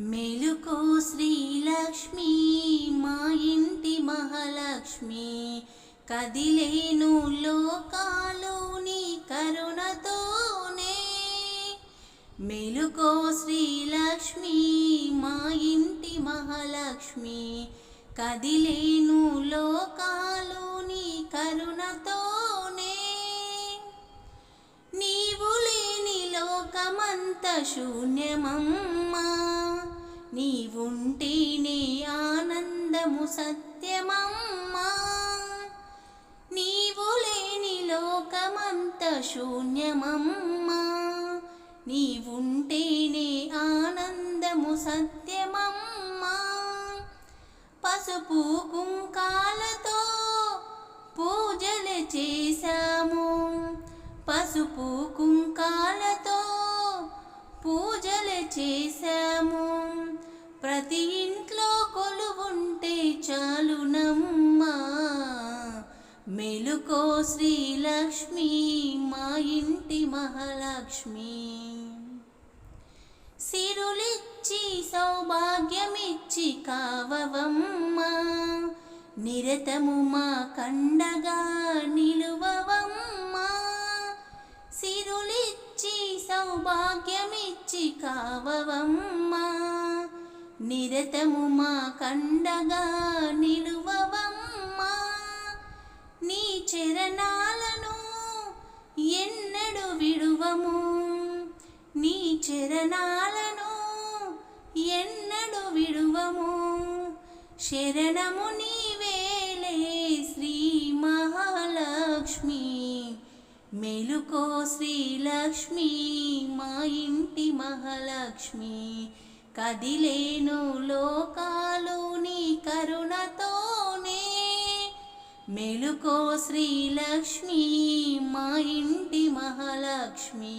మెలుకో శ్రీలక్ష్మి మా ఇంటి మహాలక్ష్మి. కదిలేను లోకాలు నీ కరుణతోనే. మెలుకో శ్రీలక్ష్మి మా ఇంటి మహాలక్ష్మి. కదిలేను లోకాలు నీ కరుణతోనే. నీవు లేని లోకమంత శూన్యమమ్మా. నీవుంటేనే ఆనందము సత్యమమ్మా. నీవు లేని లోకమంత శూన్యమమ్మా. నీవుంటేనే ఆనందము సత్యమమ్మా. పసుపు కుంకాలతో పూజలు చేశాము. పసుపు కుంకాల ఇంట్లో కొలువుంటే చాలునమ్మా మెలుకో శ్రీలక్ష్మి మా ఇంటి మహాలక్ష్మి. సిరులిచ్చి సౌభాగ్యమిచ్చి కావవమ్మా. నిరతము మా కండగా నిలువవమ్మా. సిరులిచ్చి సౌభాగ్యమిచ్చి కావవమ్మా. నిరతము మా కండగా నిలువవమ్మా. నీ చరణాలను ఎన్నడు విడువము. నీ చరణాలను ఎన్నడు విడువము. శరణము నీవేలే శ్రీ మహాలక్ష్మి. మెలుకో శ్రీలక్ష్మి మా ఇంటి మహాలక్ష్మి. కదిలేను లోకాలు నీ కరుణతోనే. మెలుకో శ్రీలక్ష్మి మా ఇంటి మహాలక్ష్మి.